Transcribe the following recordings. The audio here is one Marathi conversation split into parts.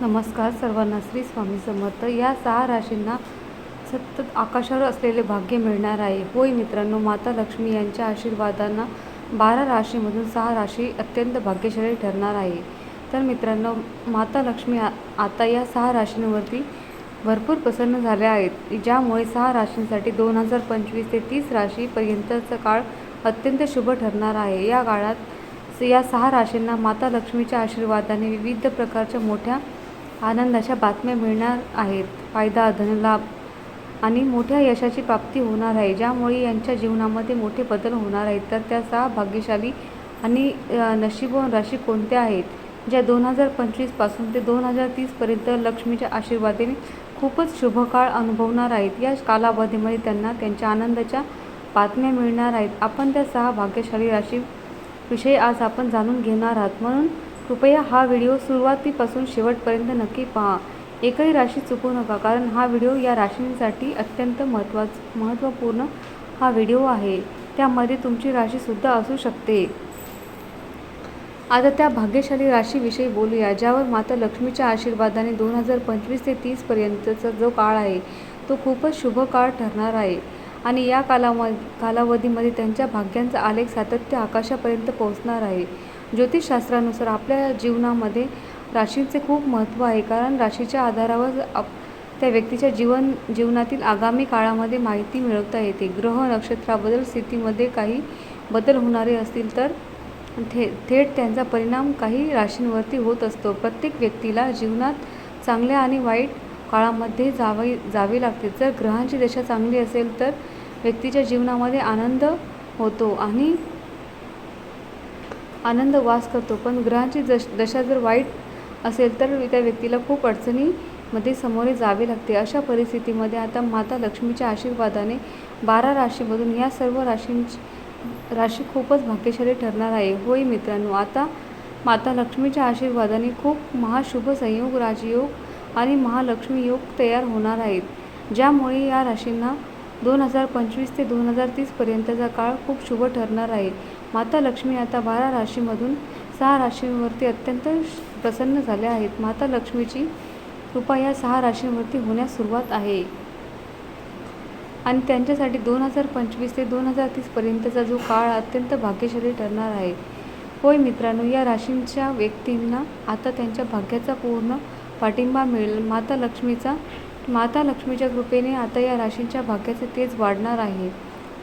नमस्कार सर्वांना श्री स्वामी समर्थ. या सहा राशींना सतत आकाशावर असलेले भाग्य मिळणार आहे. होय मित्रांनो माता लक्ष्मी यांच्या आशीर्वादांना बारा राशीमधून सहा राशी अत्यंत भाग्यशाली ठरणार आहे. तर मित्रांनो माता लक्ष्मी आता या सहा राशींवरती भरपूर प्रसन्न झाल्या आहेत. ज्यामुळे सहा राशींसाठी दोन हजार पंचवीस ते तीस राशीपर्यंतचा काळ अत्यंत शुभ ठरणार आहे. या काळात या सहा राशींना माता लक्ष्मीच्या आशीर्वादाने विविध प्रकारच्या मोठ्या आनंदाच्या बातम्या मिळणार आहेत. फायदा धनलाभ आणि मोठ्या यशाची प्राप्ती होणार आहे. ज्यामुळे यांच्या जीवनामध्ये मोठे बदल होणार आहेत. तर त्या सहा भाग्यशाली आणि अ, नशीबवान राशी कोणत्या आहेत? ज्या दोन हजार पंचवीसपासून ते दोन हजार तीसपर्यंत लक्ष्मीच्या आशीर्वादाने खूपच शुभकाळ अनुभवणार आहेत. या कालावधीमध्ये त्यांना त्यांच्या आनंदाच्या बातम्या मिळणार आहेत. आपण त्या सहा भाग्यशाली राशीविषयी आज आपण जाणून घेणार आहात. म्हणून कृपया हा व्हिडिओ सुरुवातीपासून शेवटपर्यंत नक्की पहा. एकही राशी चुकू नका कारण हा व्हिडिओ या राशींसाठी अत्यंत महत्त्वाच महत्त्वपूर्ण हा व्हिडिओ आहे. त्यामध्ये तुमची राशीसुद्धा असू शकते. आता त्या भाग्यशाली राशीविषयी बोलूया ज्यावर माता लक्ष्मीच्या आशीर्वादाने दोन हजार पंचवीस ते तीसपर्यंतचा जो काळ आहे तो खूपच शुभ काळ ठरणार आहे. आणि या कालाम कालावधीमध्ये त्यांच्या भाग्यांचा आलेख सातत्य आकाशापर्यंत पोहोचणार आहे. ज्योतिषशास्त्रानुसार आपल्या जीवनामध्ये राशींचे खूप महत्त्व आहे कारण राशीच्या आधारावर आप त्या व्यक्तीच्या जीवन जीवनातील आगामी काळामध्ये माहिती मिळवता येते. ग्रह नक्षत्राबद्दल स्थितीमध्ये काही बदल होणारे असतील तर थे थेट त्यांचा परिणाम काही राशींवरती होत असतो. प्रत्येक व्यक्तीला जीवनात चांगल्या आणि वाईट काळामध्ये जावे जावे लागते. जर ग्रहांची दशा चांगली असेल तर व्यक्तीच्या जीवनामध्ये आनंद होतो आणि आनंद वास करतो. पण ग्रहांची दश दशा जर वाईट असेल तर त्या व्यक्तीला खूप अडचणीमध्ये सामोरे जावे लागते. अशा परिस्थितीमध्ये आता माता लक्ष्मीच्या आशीर्वादाने बारा राशीमधून या सर्व राशींची राशी खूपच भाग्यशाली ठरणार आहे. होय मित्रांनो आता माता लक्ष्मीच्या आशीर्वादाने खूप महाशुभ संयोग राजयोग आणि महालक्ष्मी योग तयार होणार आहेत. ज्यामुळे या राशींना दोन हजार पंचवीस ते दोन हजार तीसपर्यंतचा काळ खूप शुभ ठरणार आहे. माता लक्ष्मी आता बारा राशीमधून सहा राशींवरती अत्यंत प्रसन्न झाल्या आहेत. माता लक्ष्मीची कृपा या सहा राशींवरती होण्यास सुरुवात आहे. आणि त्यांच्यासाठी दोन हजार पंचवीस ते दोन हजार तीसपर्यंतचा जो काळ अत्यंत भाग्यशाली ठरणार आहे. होय मित्रांनो या राशींच्या व्यक्तींना आता त्यांच्या भाग्याचा पूर्ण पाठिंबा मिळेल. माता लक्ष्मीचा माता लक्ष्मीच्या कृपेने आता या राशींच्या भाग्याचे तेज वाढणार आहे.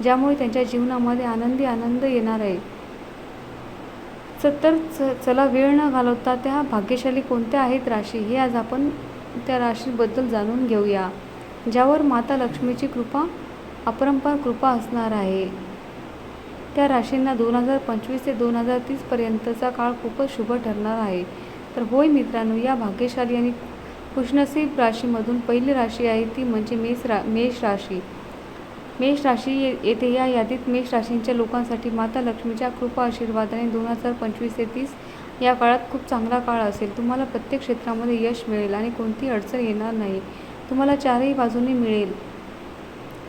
ज्यामुळे त्यांच्या जीवनामध्ये आनंदी आनंद येणार आहे. तर च चला वेळ न घालवता त्या भाग्यशाली कोणत्या आहेत राशी हे आज आपण त्या राशीबद्दल जाणून घेऊया. ज्यावर माता लक्ष्मीची कृपा अपरंपार कृपा असणार आहे. त्या राशींना दोन हजार पंचवीस ते दोन हजार तीसपर्यंतचा काळ खूपच शुभ ठरणार आहे. तर होय मित्रांनो या भाग्यशाली आणि खुशनसीब राशीमधून पहिली राशी आहे ती म्हणजे मेष रा मेष राशी. मेष राशी ये येथे या यादीत मेष राशींच्या लोकांसाठी माता लक्ष्मीच्या कृपा आशीर्वादाने दोन हजार पंचवीस ते तीस या काळात खूप चांगला काळ असेल. तुम्हाला प्रत्येक क्षेत्रामध्ये यश मिळेल आणि कोणती अडचण येणार नाही. तुम्हाला चारही बाजूने मिळेल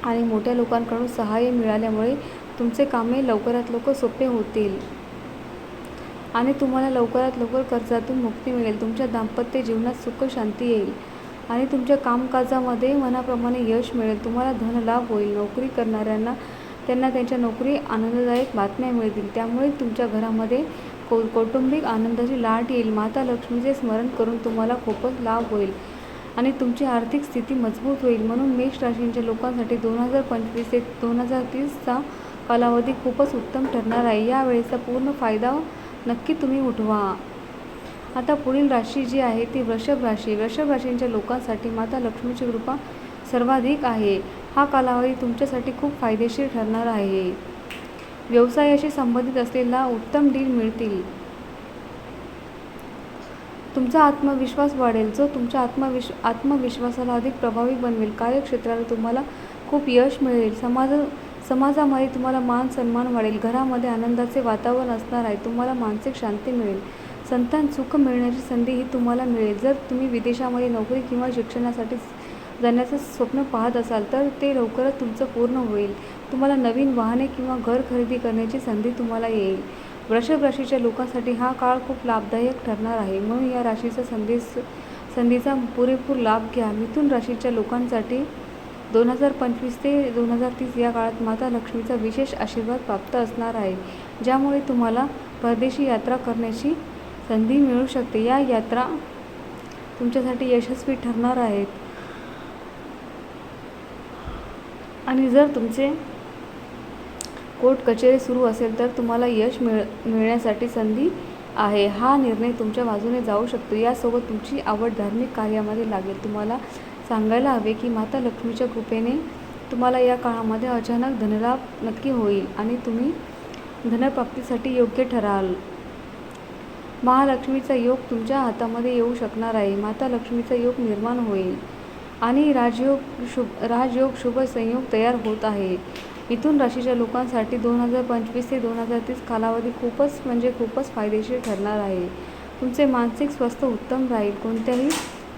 आणि मोठ्या लोकांकडून सहाय्य मिळाल्यामुळे तुमचे कामे लवकरात लवकर सोपे होतील. आणि तुम्हाला लवकरात लवकर कर्जातून मुक्ती मिळेल. तुमच्या दाम्पत्य जीवनात सुख शांती येईल. आणि तुमच्या कामकाजामध्ये मनाप्रमाणे यश मिळेल. तुम्हाला धनलाभ होईल. नोकरी करणाऱ्यांना त्यांना त्यांच्या नोकरी आनंददायक बातम्या मिळतील. त्यामुळे तुमच्या घरामध्ये कौ कौटुंबिक आनंदाची लाट येईल. माता लक्ष्मीचे स्मरण करून तुम्हाला खूपच लाभ होईल आणि तुमची आर्थिक स्थिती मजबूत होईल. म्हणून मेष राशींच्या लोकांसाठी दोन हजार पंचवीस ते दोन हजार तीसचा कालावधी खूपच उत्तम ठरणार आहे. यावेळेचा पूर्ण फायदा नक्की तुम्ही उठवा. आता पुढील राशी जी आहे ती वृषभ राशी. वृषभ राशींच्या लोकांसाठी माता लक्ष्मीची कृपा सर्वाधिक आहे. हा कालावधी तुमच्यासाठी खूप फायदेशीर ठरणार आहे. व्यवसायाशी संबंधित असलेला उत्तम डील मिळतील. तुमचा आत्मविश्वास वाढेल. जो तुमच्या आत्मविश आत्मविश्वासाला अधिक प्रभावी बनवेल कार्यक्षेत्राला तुम्हाला खूप यश मिळेल. समाज समाजामध्ये तुम्हाला मान सन्मान वाढेल. घरामध्ये आनंदाचे वातावरण असणार आहे. तुम्हाला मानसिक शांती मिळेल. संतान सुख मिळण्याची संधी ही तुम्हाला मिळेल. जर तुम्ही विदेशामध्ये नोकरी किंवा शिक्षणासाठी जाण्याचं स्वप्न पाहत असाल तर ते लवकरच तुमचं पूर्ण होईल. तुम्हाला नवीन वाहने किंवा घर खरेदी करण्याची संधी तुम्हाला येईल. वृषभ राशीच्या लोकांसाठी हा काळ खूप लाभदायक ठरणार आहे. म्हणून या राशीचा संदेश संधीचा पुरेपूर लाभ घ्या. मिथुन राशीच्या लोकांसाठी दोन हजार पंचवीस ते दोन हजार तीस या काळात माता लक्ष्मीचा विशेष आशीर्वाद प्राप्त असणार आहे ज्यामुळे तुम्हाला परदेशी यात्रा करण्याची संधी मिळू शकते. या यात्रा तुमच्यासाठी यशस्वी ठरणार आहेत. आणि जर तुमचे कोर्ट कचेरी सुरू असेल तर तुम्हाला यश मिळ मिळण्यासाठी संधी आहे. हा निर्णय तुमच्या बाजूने जाऊ शकतो. यासोबत तुमची आवड धार्मिक कार्यामध्ये लागेल. तुम्हाला सांगायला हवे की माता लक्ष्मीच्या कृपेने तुम्हाला या काळामध्ये अचानक धनलाभ नक्की होईल आणि तुम्ही धनप्राप्तीसाठी योग्य ठराल. महालक्ष्मीचा योग तुमच्या हातामध्ये येऊ शकणार आहे. माता लक्ष्मीचा योग निर्माण होईल आणि राजयोग शुभ राजयोग शुभ संयोग तयार होत आहे. इथून राशीच्या लोकांसाठी दोन हजार पंचवीस ते दोन हजार तीस कालावधी खूपच म्हणजे खूपच फायदेशीर ठरणार आहे. तुमचे मानसिक स्वास्थ्य उत्तम राहील. कोणत्याही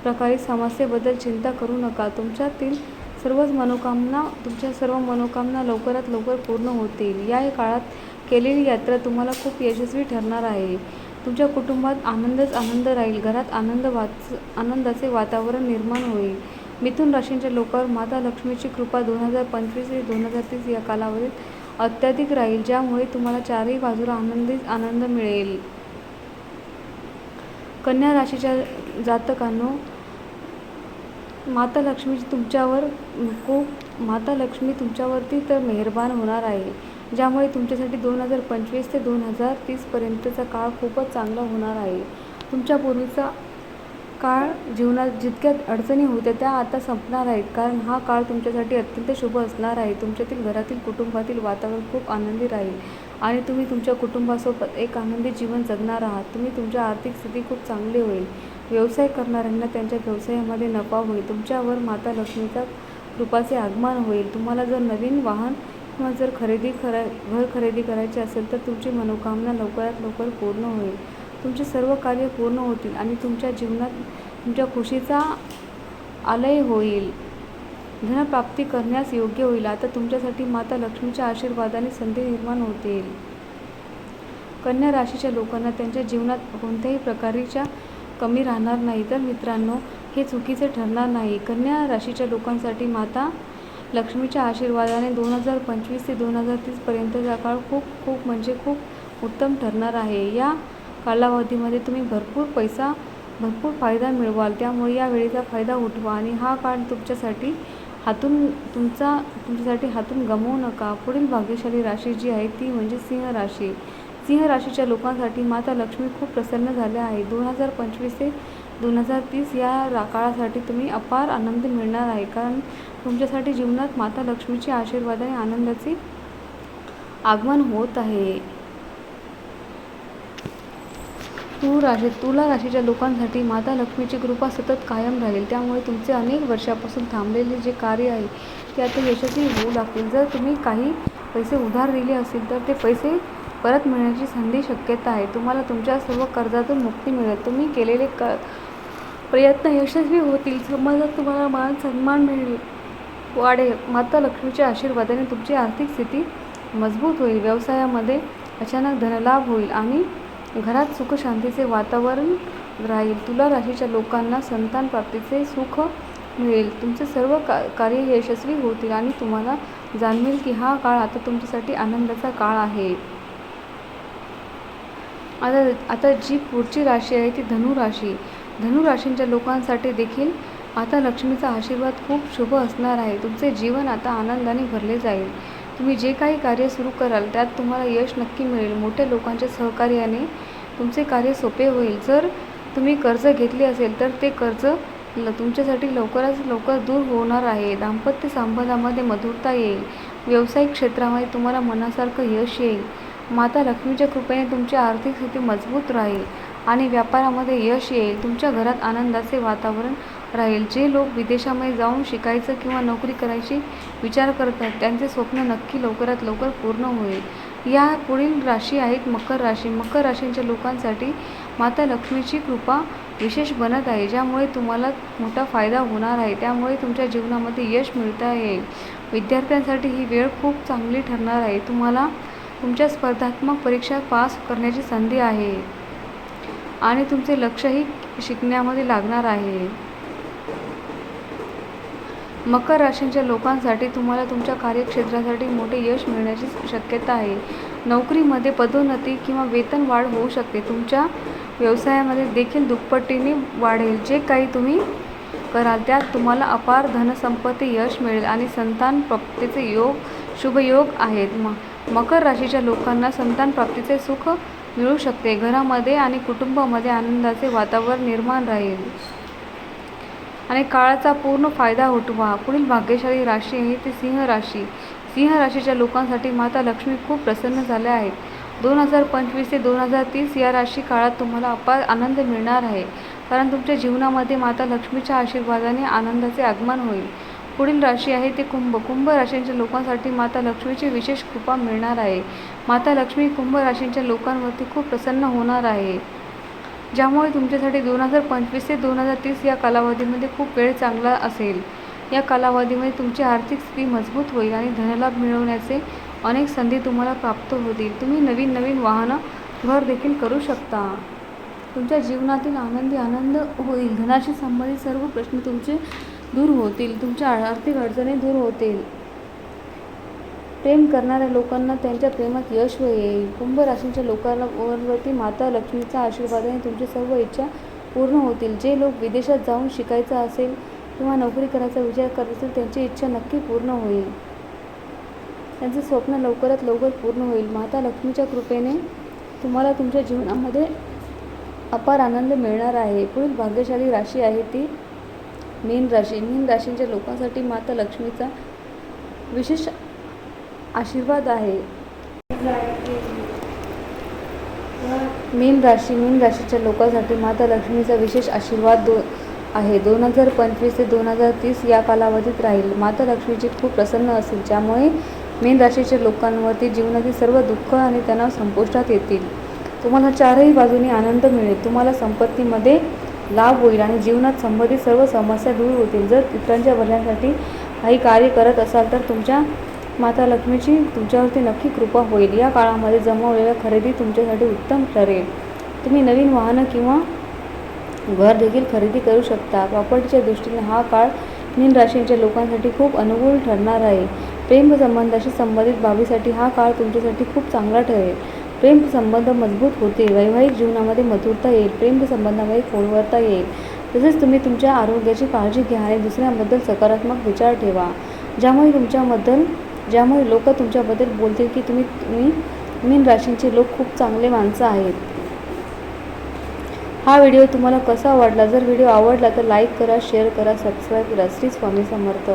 प्रकारे समस्येबद्दल चिंता करू नका. तुमच्यातील सर्वच मनोकामना तुमच्या सर्व मनोकामना लवकरात लवकर पूर्ण होतील. या काळात केलेली यात्रा तुम्हाला खूप यशस्वी ठरणार आहे. तुमच्या कुटुंबात आनंदच आनंद राहील. घरात आनंद वाच आनंदाचे वातावरण निर्माण होईल. मिथुन राशींच्या लोकांवर माता लक्ष्मीची कृपा दोन हजार पंचवीस ते दोन हजार तीस या कालावधीत अत्याधिक राहील ज्यामुळे तुम्हाला चारही बाजूला आनंदीच आनंद मिळेल. कन्या राशीच्या जातकांनो माता लक्ष्मीची तुमच्यावर खूप माता लक्ष्मी तुमच्यावरती तर मेहरबान होणार आहे. ज्यामुळे तुमच्यासाठी दोन हजार पंचवीस ते दोन हजार तीसपर्यंतचा काळ खूपच चांगला होणार आहे. तुमच्या पूर्वीचा काळ जीवनात जितक्या अडचणी होत्या त्या आता संपणार आहेत. कारण हा काळ तुमच्यासाठी अत्यंत शुभ असणार आहे. तुमच्यातील घरातील कुटुंबातील वातावरण खूप आनंदी राहील आणि तुम्ही तुमच्या कुटुंबासोबत एक आनंदी जीवन जगणार आहात. तुम्ही तुमच्या आर्थिक स्थिती खूप चांगली होईल. व्यवसाय करणाऱ्यांना त्यांच्या व्यवसायामध्ये नफा होईल. तुमच्यावर माता लक्ष्मीचा कृपाचे आगमन होईल. तुम्हाला जर नवीन वाहन किंवा जर खरेदी करा घर खरेदी करायचे असेल तर तुमची मनोकामना लवकरात लवकर पूर्ण होईल. तुमचे सर्व कार्य पूर्ण होतील आणि तुमच्या जीवनात तुमच्या खुशीचा आलय होईल. धनप्राप्ती करण्यास योग्य होईल. आता तुमच्यासाठी माता लक्ष्मीच्या आशीर्वादाने संधी निर्माण होतील. कन्या राशीच्या लोकांना त्यांच्या जीवनात कोणत्याही प्रकारच्या कमी राहणार नाही. तर मित्रांनो हे चुकीचे ठरणार नाही. कन्या राशीच्या लोकांसाठी माता लक्ष्मीच्या आशीर्वादाने दोन हजार पंचवीस ते दोन हजार तीसपर्यंतचा काळ खूप खूप म्हणजे खूप उत्तम ठरणार आहे. या कालावधीमध्ये तुम्ही भरपूर पैसा भरपूर फायदा मिळवाल. त्यामुळे या वेळेचा फायदा उठवा आणि हा काळ तुमच्यासाठी हातून तुमचा तुमच्यासाठी हातून गमवू नका. पुढील भाग्यशाली राशी जी आहे ती म्हणजे सिंह राशी. सिंह राशीच्या लोकांसाठी माता लक्ष्मी खूप प्रसन्न झाल्या आहे दोन हजार पंचवीस ते दोन हजार तीस या काळासाठी तुम्ही अपार आनंद मिळणार आहे. कारण तुमच्यासाठी जीवनात माता लक्ष्मीची आशीर्वाद आणि आनंदाचे आगमन होत आहे. तू राशी तुला राशीच्या लोकांसाठी माता लक्ष्मीची कृपा सतत कायम राहील. त्यामुळे तुमचे अनेक वर्षापासून थांबलेले जे कार्य आहे ते आता यशस्वी होऊ लागतील. जर तुम्ही काही पैसे उधार दिले असतील तर ते पैसे परत मिळण्याची संधी शक्यता आहे. तुम्हाला तुमच्या सर्व कर्जातून मुक्ती मिळेल. तुम्ही केलेले क प्रयत्न यशस्वी होतील. समाजात तुम्हाला मान सन्मान मिळेल. वाढेल माता लक्ष्मीच्या आशीर्वादाने तुमची आर्थिक स्थिती मजबूत होईल. व्यवसायामध्ये अचानक धनलाभ होईल आणि घरात सुखशांतीचे वातावरण राहील. तुला राशीच्या लोकांना संतान प्राप्तीचे सुख मिळेल. तुमचे सर्व का कार्य यशस्वी होतील आणि तुम्हाला जाणवेल की हा काळ आता तुमच्यासाठी आनंदाचा काळ आहे. आता आता जी पुढची राशी आहे ती धनुराशी धनुराशींच्या लोकांसाठी देखील आता लक्ष्मीचा आशीर्वाद खूप शुभ असणार आहे. तुमचे जीवन आता आनंदाने भरले जाईल. तुम्ही जे काही कार्य सुरू कराल त्यात तुम्हाला यश नक्की मिळेल. मोठ्या लोकांच्या सहकार्याने तुमचे कार्य सोपे होईल. जर तुम्ही कर्ज घेतले असेल तर ते कर्ज ल तुमच्यासाठी लवकरात लवकर दूर होणार आहे. दाम्पत्य संबंधामध्ये मधुरता येईल. व्यावसायिक क्षेत्रामध्ये तुम्हाला मनासारखं यश येईल. माता लक्ष्मीच्या कृपेने तुमची आर्थिक स्थिती मजबूत राहील आणि व्यापारामध्ये यश येईल. तुमच्या घरात आनंदाचे वातावरण राहील. जे लोक विदेशामध्ये जाऊन शिकायचं किंवा नोकरी करायची विचार करतात त्यांचे स्वप्न नक्की लवकरात लवकर पूर्ण होईल. या पुढील राशी आहेत मकर राशी. मकर राशींच्या लोकांसाठी माता लक्ष्मीची कृपा विशेष बनत आहे ज्यामुळे तुम्हाला मोठा फायदा होणार आहे. त्यामुळे तुमच्या जीवनामध्ये यश मिळता येईल विद्यार्थ्यांसाठी ही वेळ खूप चांगली ठरणार आहे. तुम्हाला तुमच्या स्पर्धात्मक परीक्षा पास करण्याची संधी आहे. आणि तुमचे लक्षही शिकण्यामध्ये लागणार आहे. मकर राशींच्या लोकांसाठी तुम्हाला तुमच्या कार्यक्षेत्रासाठी मोठे यश मिळण्याची शक्यता आहे. नोकरीमध्ये पदोन्नती किंवा वेतन वाढ होऊ शकते. तुमच्या व्यवसायामध्ये देखील दुप्पटीने वाढेल. जे काही तुम्ही कराल त्यात तुम्हाला अपार धनसंपत्ती यश मिळेल आणि संतान प्राप्तीचे योग शुभयोग आहेत. म मकर राशीच्या लोकांना संतान प्राप्तीचे सुख मिळू शकते. घरामध्ये आणि कुटुंबामध्ये आनंदाचे वातावरण निर्माण राहील. आणि काळाचा पूर्ण फायदा उठवा पुढील भाग्यशाली राशी आहे ती सिंह राशी. सिंह राशीच्या लोकांसाठी माता लक्ष्मी खूप प्रसन्न झाल्या आहेत. दोन हजार पंचवीस ते दोन हजार तीस या राशी काळात तुम्हाला अपार आनंद मिळणार आहे. कारण तुमच्या जीवनामध्ये माता लक्ष्मीच्या आशीर्वादाने आनंदाचे आगमन होईल. पुढील राशी आहे ते कुंभ. कुंभ राशींच्या लोकांसाठी माता लक्ष्मीची विशेष कृपा मिळणार आहे. माता लक्ष्मी कुंभ राशींच्या लोकांवरती खूप प्रसन्न होणार आहे. ज्यामुळे तुमच्यासाठी दोन हजार पंचवीस ते दोन हजार तीस या कालावधीमध्ये खूप वेळ चांगला असेल. या कालावधीमध्ये तुमची आर्थिक स्थिती मजबूत होईल आणि धनलाभ मिळवण्याचे अनेक संधी तुम्हाला प्राप्त होतील. तुम्ही नवीन नवीन वाहनं घर देखील करू शकता. तुमच्या जीवनातील आनंदी आनंद होईल. धनाशी संबंधित सर्व प्रश्न तुमचे दूर होतील. तुमच्या आर्थिक अडचणी दूर होतील. प्रेम करणाऱ्या लोकांना त्यांच्या प्रेमात यश येईल. कुंभ राशींच्या लोकांवरती माता लक्ष्मीचा आशीर्वादाने तुमची सर्व इच्छा पूर्ण होतील. जे लोक विदेशात जाऊन शिकायचं असेल किंवा नोकरी करायचा विचार करत असेल त्यांची इच्छा नक्की पूर्ण होईल. त्यांचं स्वप्न लवकरात लवकर पूर्ण होईल. माता लक्ष्मीच्या कृपेने तुम्हाला तुमच्या जीवनामध्ये अपार आनंद मिळणार आहे. पुढील भाग्यशाली राशी आहे ती मीन राशी. मीन राशींच्या लोकांसाठी माता लक्ष्मीचा विशेष आशीर्वाद आहे. मीन राशी मीन राशीच्या लोकांसाठी माता लक्ष्मीचा विशेष आशीर्वाद दो आहे. दोन हजार पंचवीस ते दोन हजार तीस या कालावधीत राहील. माता लक्ष्मीची खूप प्रसन्न असेल ज्यामुळे मीन राशीच्या लोकांवरती जीवनातील सर्व दुःख आणि तणाव संपुष्टात येतील. तुम्हाला चारही बाजूनी आनंद मिळेल. तुम्हाला संपत्तीमध्ये लाभ होईल आणि जीवनात संबंधित सर्व समस्या दूर होतील. जर इतरांच्या भल्यासाठी काही कार्य करत असाल तर तुमच्या माता लक्ष्मीची तुमच्यावरती नक्की कृपा होईल. या काळामध्ये जमवलेल्या खरेदी तुमच्यासाठी उत्तम ठरेल. तुम्ही नवीन वाहनं किंवा घर देखील खरेदी करू शकता. प्रॉपर्टीच्या दृष्टीने हा काळ मीन राशींच्या लोकांसाठी खूप अनुकूल ठरणार आहे. प्रेमसंबंधाशी संबंधित बाबीसाठी हा काळ तुमच्यासाठी खूप चांगला ठरेल. प्रेम संबंध मजबूत होतील. वैवाहिक जीवनामध्ये मधुरता येईल. प्रेम संबंधामध्ये खोलवरता येईल. तसेच तुम्ही तुमच्या आरोग्याची काळजी घ्या आणि दुसऱ्यांबद्दल सकारात्मक विचार ठेवा. ज्यामुळे तुमच्याबद्दल ज्यामुळे लोक तुमच्याबद्दल बोलतील की तुम्ही तुम्ही मीन राशींचे लोक खूप चांगले माणसं आहेत. हा व्हिडिओ तुम्हाला कसा आवडला जर व्हिडिओ आवडला तर लाईक करा शेअर करा सबस्क्राईब करा. श्री स्वामी समर्थ.